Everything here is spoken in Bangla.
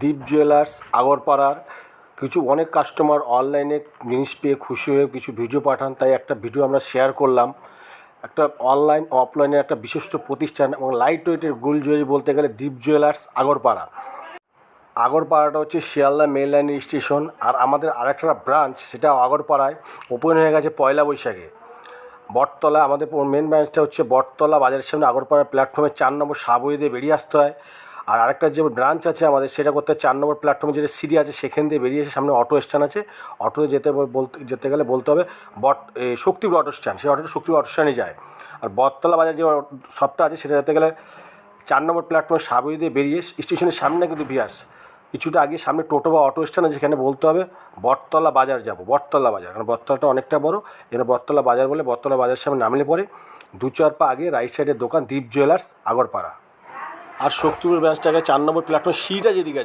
দীপ জুয়েলার্স আগরপাড়ার কিছু অনেক কাস্টমার অনলাইনে জিনিস পেয়ে খুশি হয়ে কিছু ভিডিও পাঠান। তাই একটা ভিডিও আমরা শেয়ার করলাম। একটা অনলাইন অফলাইনে একটা বিশিষ্ট প্রতিষ্ঠান এবং লাইট ওয়েটের গোল্ড জুয়েলারি বলতে গেলে দীপ জুয়েলার্স আগরপাড়া। আগরপাড়াটা হচ্ছে শিয়ালদা মেল লাইন স্টেশন আর আমাদের আরেকটা ব্রাঞ্চ সেটা আগরপাড়ায় ওপেন হয়ে গেছে পয়লা বৈশাখে। বটতলা, আমাদের মেন ব্রাঞ্চটা হচ্ছে বটতলা বাজারের সামনে আগরপাড়া প্ল্যাটফর্মে চার নম্বর সাবওয়ে দিয়ে বেরিয়ে আসতে হয়। আর আরেকটা যে ব্রাঞ্চ আছে আমাদের, সেটা করতে চার নম্বর প্ল্যাটফর্মে যেটা সিঁড়ি আছে, সেখান দিয়ে বেরিয়ে এসে সামনে অটো স্ট্যান্ড আছে। অটোতে যেতে বলতে, যেতে গেলে বলতে হবে, বট শক্তিপুর অটো স্ট্যান্ড সেই অটোটা শক্তিপুর অটো স্ট্যান্ডে যায়। আর বটতলা বাজার যে শপটা আছে, সেটা যেতে গেলে চার নম্বর প্ল্যাটফর্মে সাবওয়ে দিয়ে বেরিয়ে স্টেশনের সামনে কিন্তু বিয়াস। কিছুটা আগে সামনে টোটো বা অটো স্ট্যান্ড আছে যেখানে বলতে হবে, বটতলা বাজার যাব, বটতলা বাজার। কারণ বটতলাটা অনেকটা বড়, এখানে বটতলা বাজার বলে বটতলা বাজার সামনে নামলে পরে দু চার পা আগে রাইট সাইডের দোকান দীপ জুয়েলার্স আগরপাড়া। আর শক্তিপুর ব্রাঞ্চটাকে চার নম্বর প্ল্যাটফর্ম সিটা যেদিকে